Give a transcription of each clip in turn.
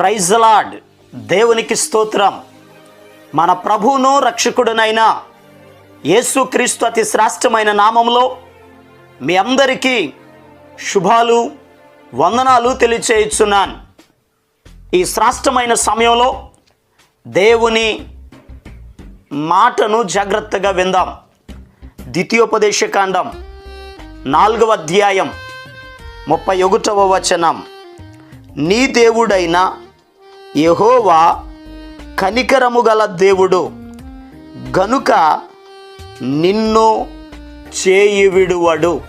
Praise lord. దేవునికి స్తోత్రం. మన ప్రభువును రక్షకుడునైన యేసుక్రీస్తు అతి శ్రేష్టమైన నామంలో మీ అందరికీ శుభాలు వందనాలు తెలియచేయుచున్నాను. ఈ శ్రేష్టమైన సమయంలో దేవుని మాటను జాగ్రత్తగా విందాం. ద్వితీయోపదేశకాండం నాలుగవ అధ్యాయం ముప్పై ఒకటవ వచనం. నీ దేవుడైన యహోవా కనికరము గల దేవుడు గనుక నిన్ను చేయి విడువడు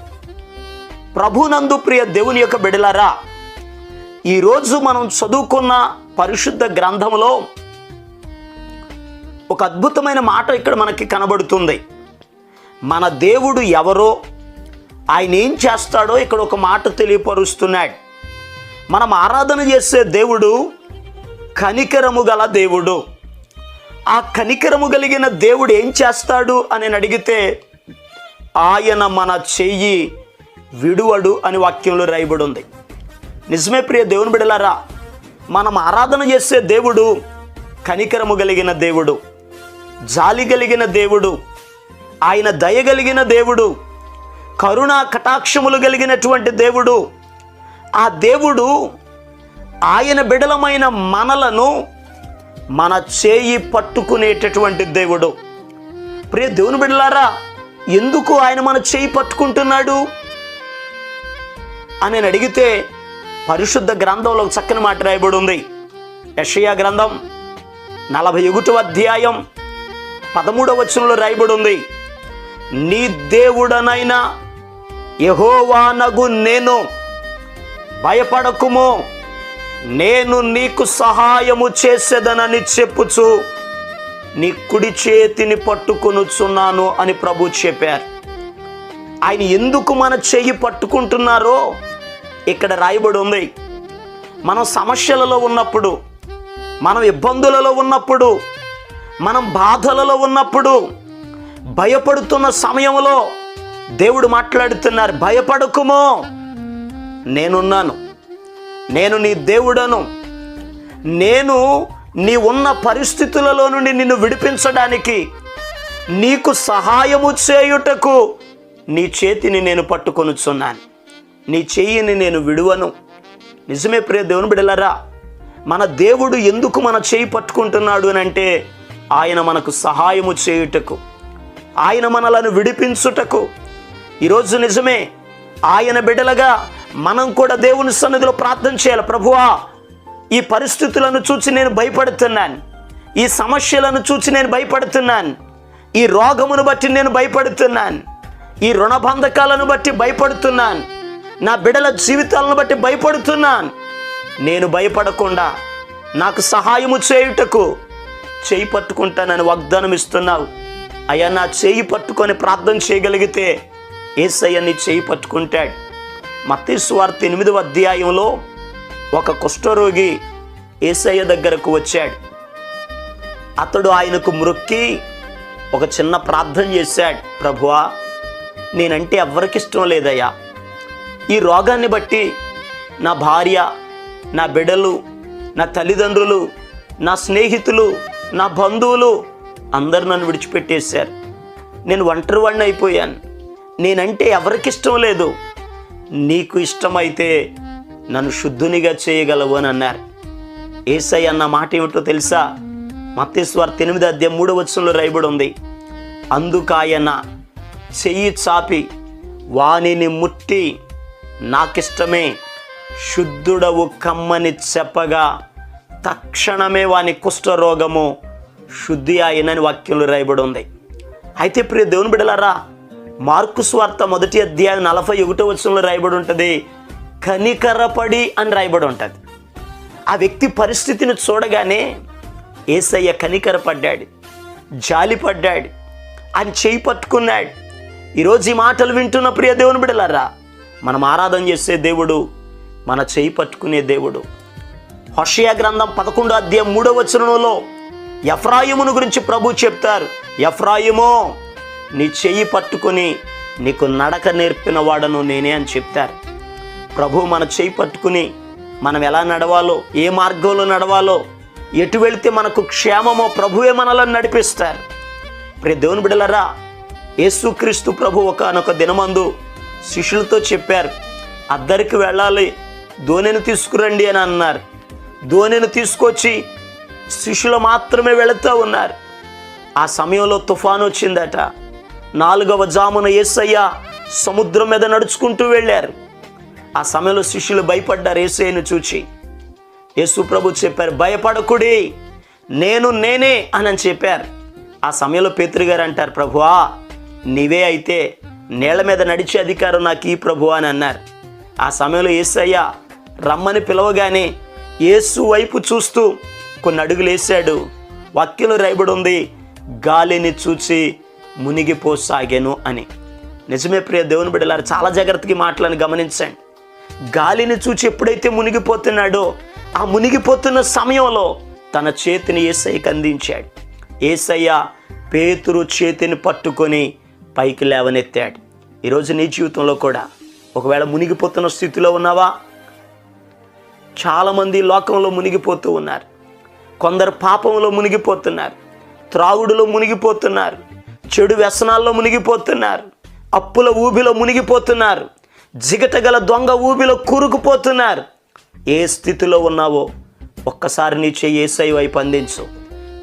ప్రభునందు ప్రియ దేవుని యొక్క బిడలరా ఈరోజు మనం చదువుకున్న పరిశుద్ధ గ్రంథంలో ఒక అద్భుతమైన మాట ఇక్కడ మనకి కనబడుతుంది. మన దేవుడు ఎవరో ఆయన ఏం చేస్తాడో ఇక్కడ ఒక మాట తెలియపరుస్తున్నాడు. మనం ఆరాధన చేసే దేవుడు కనికరము గల దేవుడు. ఆ కనికరము కలిగిన దేవుడు ఏం చేస్తాడు అని అడిగితే ఆయన మన చెయ్యి విడువడు అని వాక్యంలో రాయబడి ఉంది నిజమే ప్రియ దేవుని బిడలారా మనం ఆరాధన చేసే దేవుడు కనికరము కలిగిన దేవుడు జాలి కలిగిన దేవుడు ఆయన దయ కలిగిన దేవుడు కరుణ కటాక్షములు కలిగినటువంటి దేవుడు ఆ దేవుడు ఆయన బిడలమైన మనలను మన చేయి పట్టుకునేటటువంటి దేవుడు. ప్రియ దేవుని బిడలారా ఎందుకు ఆయన మన చేయి పట్టుకుంటున్నాడు? అని నేను అడిగితే పరిశుద్ధ గ్రంథంలో ఒక చక్కని మాట రాయబడి ఉంది యషయా గ్రంథం నలభై ఒకటో అధ్యాయం పదమూడవ వచనంలో రాయబడి ఉంది నీ దేవుడనైనా యహోవానగు నేను భయపడకుము. నేను నీకు సహాయము చేసేదనని చెప్పుచు నీ కుడి చేతిని పట్టుకొనుచున్నాను అని ప్రభు చెప్పారు. ఆయన ఎందుకు మన చెయ్యి పట్టుకుంటున్నారో ఇక్కడ రాయబడి ఉంది. మనం సమస్యలలో ఉన్నప్పుడు మనం ఇబ్బందులలో ఉన్నప్పుడు మనం బాధలలో ఉన్నప్పుడు భయపడుతున్న సమయంలో దేవుడు మాట్లాడుతున్నారు భయపడకుమో నేనున్నాను. నేను నీ దేవుడను. నేను నీ ఉన్న పరిస్థితులలో నుండి నిన్ను విడిపించడానికి నీకు సహాయము చేయుటకు నీ చేతిని నేను పట్టుకొనుచున్నాను. నీ చెయ్యిని నేను విడువను. నిజమే ప్రియ దేవుని బిడలరా మన దేవుడు ఎందుకు మన చేయి పట్టుకుంటున్నాడు అని అంటే ఆయన మనకు సహాయము చేయుటకు ఆయన మనలను విడిపించుటకు. ఈరోజు నిజమే ఆయన బిడలగా మనం కూడా దేవుని సన్నిధిలో ప్రార్థన చేయాలి. ప్రభువా ఈ పరిస్థితులను చూసి నేను భయపడుతున్నాను. ఈ సమస్యలను చూసి నేను భయపడుతున్నాను. ఈ రోగమును బట్టి నేను భయపడుతున్నాను. ఈ రుణబంధకాలను బట్టి భయపడుతున్నాను. నా బిడల జీవితాలను బట్టి భయపడుతున్నాను. నేను భయపడకుండా నాకు సహాయము చేయుటకు చేయి పట్టుకుంటానని వాగ్దానం ఇస్తున్నావు. అయ్యా నా చేయి పట్టుకొని ప్రార్థన చేయగలిగితే ఏసయ్య నీ చేయి పట్టుకుంటాడు. మత్తీశ్వార్త ఎనిమిదవ అధ్యాయంలో ఒక కుష్ఠరోగి ఏసయ్య దగ్గరకు వచ్చాడు. అతడు ఆయనకు మ్రొక్కి ఒక చిన్న ప్రార్థన చేశాడు. ప్రభువా నేనంటే ఎవరికి ఇష్టం లేదయ్యా. ఈ రోగాన్ని బట్టి నా భార్య నా బిడ్డలు నా తల్లిదండ్రులు నా స్నేహితులు నా బంధువులు అందరు నన్ను విడిచిపెట్టేశారు. నేను ఒంటరి వాడిని అయిపోయాను. నేనంటే ఎవరికి ఇష్టం లేదు. నీకు ఇష్టమైతే నన్ను శుద్ధునిగా చేయగలవు అని అన్నారు. ఏసై అన్న మాట ఏమిటో తెలుసా? మత్తేశ్వర్ ఎనిమిది అధ్యాయం మూడో వచనంలో రాయబడి ఉంది. అందుకాయన చెయ్యి చాపి వానిని ముట్టి నాకిష్టమే శుద్ధుడవు కమ్మని చెప్పగా తక్షణమే వాని కుష్ఠరోగము శుద్ధి అయినని వాక్యంలో రాయబడి ఉంది. అయితే ప్రియ దేవుని బిడలారా మార్కు స్వార్త మొదటి అధ్యాయం నలభై ఒకటో వచనంలో రాయబడి ఉంటుంది. కనికరపడి అని రాయబడి ఉంటుంది. ఆ వ్యక్తి పరిస్థితిని చూడగానే ఏసయ్య కనికరపడ్డాడు జాలిపడ్డాడు అని చేయి పట్టుకున్నాడు. ఈరోజు ఈ మాటలు వింటున్న ప్రియ దేవుని బిడలారా మనం ఆరాధన చేసే దేవుడు మన చేయి పట్టుకునే దేవుడు. హోషయ గ్రంథం పదకొండో అధ్యాయం మూడో వచనంలో ఎఫ్రాయిమును గురించి ప్రభు చెప్తారు. ఎఫ్రాయిమో నీ చెయ్యి పట్టుకొని నీకు నడక నేర్పిన వాడను నేనే అని చెప్తారు. ప్రభు మన చేయి పట్టుకుని మనం ఎలా నడవాలో ఏ మార్గంలో నడవాలో ఎటు వెళితే మనకు క్షేమమో ప్రభువే మనలను నడిపిస్తారు. ప్రే దేవుని బిడలరా యేసుక్రీస్తు ప్రభు ఒకనొక దినమందు శిష్యులతో చెప్పారు అద్దరికి వెళ్ళాలి దోణిని తీసుకురండి అని అన్నారు. దోణిని తీసుకొచ్చి శిష్యులు మాత్రమే వెళుతూ ఉన్నారు. ఆ సమయంలో తుఫాను వచ్చిందట. నాలుగవ జామున ఏసయ్య సముద్రం మీద నడుచుకుంటూ వెళ్ళారు. ఆ సమయంలో శిష్యులు భయపడ్డారు ఏసయ్యను చూచి. యేసు ప్రభు చెప్పారు భయపడకుడి నేను నేనే అని చెప్పారు. ఆ సమయంలో పేతురు గారు అంటారు ప్రభువా నీవే అయితే నేల మీద నడిచే అధికారం నాకు ఈ ప్రభు అని అన్నారు. ఆ సమయంలో ఏసయ్య రమ్మని పిలవగానే యేసు వైపు చూస్తూ కొన్ని అడుగులు వేసాడు వాక్యలు రాయబడి ఉంది గాలిని చూచి మునిగిపోసాగాను అని. నిజమే ప్రియ దేవుని బిడ్డలారు చాలా జాగ్రత్తగా మాటలను గమనించండి. గాలిని చూచి ఎప్పుడైతే మునిగిపోతున్నాడో ఆ మునిగిపోతున్న సమయంలో తన చేతిని ఏసయ్యకి అందించాడు. ఏసయ్య పేతురు చేతిని పట్టుకొని పైకి లేవనెత్తాడు. ఈరోజు నీ జీవితంలో కూడా ఒకవేళ మునిగిపోతున్న స్థితిలో ఉన్నావా? చాలామంది లోకంలో మునిగిపోతూ ఉన్నారు. కొందరు పాపంలో మునిగిపోతున్నారు. త్రాగుడులో మునిగిపోతున్నారు. చెడు వ్యసనాల్లో మునిగిపోతున్నారు. అప్పుల ఊబిలో మునిగిపోతున్నారు. జిగటగల దొంగ ఊబిలో కూరుకుపోతున్నారు. ఏ స్థితిలో ఉన్నావో ఒక్కసారి నీ చెయ్యి ఏసై వైపు అందించు.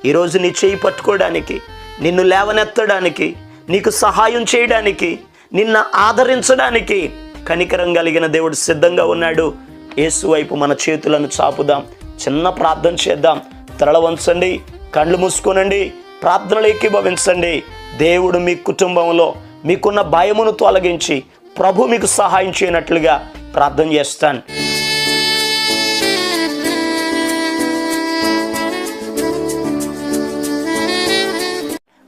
ఈరోజు నీ చెయ్యి పట్టుకోవడానికి నిన్ను లేవనెత్తడానికి నీకు సహాయం చేయడానికి నిన్న ఆదరించడానికి కనికరం కలిగిన దేవుడు సిద్ధంగా ఉన్నాడు. యేసు వైపు మన చేతులను చాపుదాం. చిన్న ప్రార్థన చేద్దాం. తరల వంచండి కళ్ళు మూసుకోనండి. ప్రార్థనలు ఏకీభవించండి దేవుడు మీ కుటుంబంలో మీకున్న భయమును తొలగించి ప్రభు మీకు సహాయం చేయనట్లుగా ప్రార్థన చేస్తాను.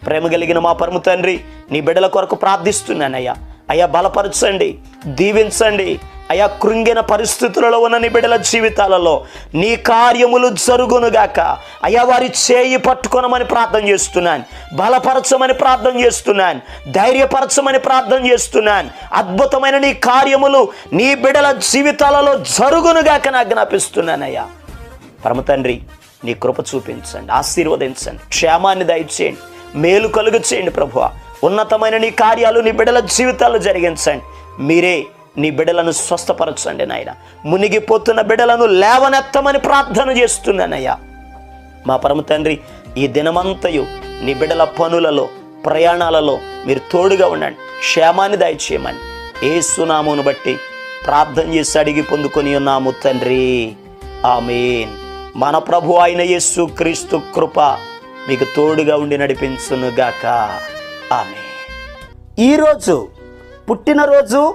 ప్రేమ కలిగిన మా పరమ తండ్రి నీ బిడ్డల కొరకు ప్రార్థిస్తున్నానయ్యా. అయ్యా బలపరచండి దీవించండి. అయ్యా కృంగిన పరిస్థితులలో ఉన్న నీ బిడ్డల జీవితాలలో నీ కార్యములు జరుగునుగాక అయ్యా వారి చేయి పట్టుకొనమని ప్రార్థన చేస్తున్నాను. బలపరచమని ప్రార్థన చేస్తున్నాను. ధైర్యపరచమని ప్రార్థన చేస్తున్నాను. అద్భుతమైన నీ కార్యములు నీ బిడ్డల జీవితాలలో జరుగునుగాక నాకు జ్ఞాపిస్తున్నానయ్యా పరమ తండ్రి నీ కృప చూపించండి ఆశీర్వదించండి క్షేమాన్ని దయచేయండి మేలు కలుగు చేయండి ప్రభువ. ఉన్నతమైన నీ కార్యాలు నీ బిడ్డల జీవితాలు జరిగించండి. మీరే నీ బిడ్డలను స్వస్థపరచండి నాయన. మునిగిపోతున్న బిడ్డలను లేవనెత్తమని ప్రార్థన చేస్తున్నానయ్యా. మా పరమ తండ్రి ఈ దినమంతయు నీ బిడ్డల పనులలో ప్రయాణాలలో మీరు తోడుగా ఉండండి. క్షేమాన్ని దయచేయమని ఏ సునామును బట్టి ప్రార్థన చేసి అడిగి పొందుకొని ఉన్నాము తండ్రి. ఆమెన్. మన ప్రభు అయిన యేసు క్రీస్తు కృప మీకు తోడుగా ఉండి నడిపించునుగాక. ఆమె ఈరోజు పుట్టినరోజు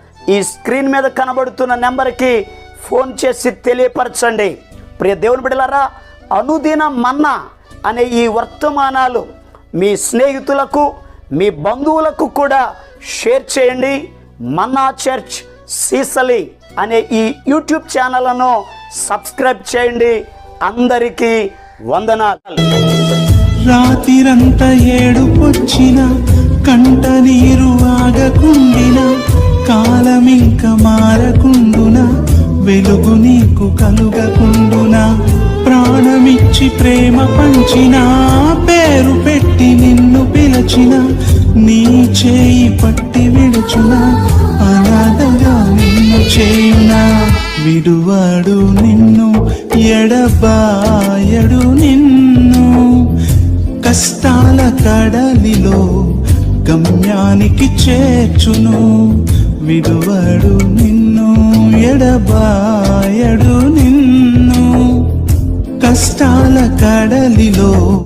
ఈ స్క్రీన్ మీద కనబడుతున్న నెంబర్కి ఫోన్ చేసి తెలియపరచండి. ప్రియ దేవుని బిడ్డలారా అనుదిన మన్నా అనే ఈ వర్తమానాలు మీ స్నేహితులకు మీ బంధువులకు కూడా షేర్ చేయండి. మన్నా చర్చ్ సీసలి అనే ఈ యూట్యూబ్ ఛానల్ను సబ్స్క్రైబ్ చేయండి. అందరికీ వందనాలు. రాతిరంత ఏడుపొచ్చిన కంట నీరు ఆగకుండినా వెలుగు నీకు కలుగకుండునా? ప్రాణమిచ్చి ప్రేమ పంచిన పేరు పెట్టి నిన్ను పిలచిన నీ చేయి పట్టి విడుచున? అనాథగా నిన్ను చేయునా? విడువాడు నిన్ను ఎడబాయడు నిన్ను. కష్టాల కడలిలో గమ్యానికి చేర్చును. విడువడు నిన్ను ఎడబాయడు నిన్ను. కష్టాల కడలిలో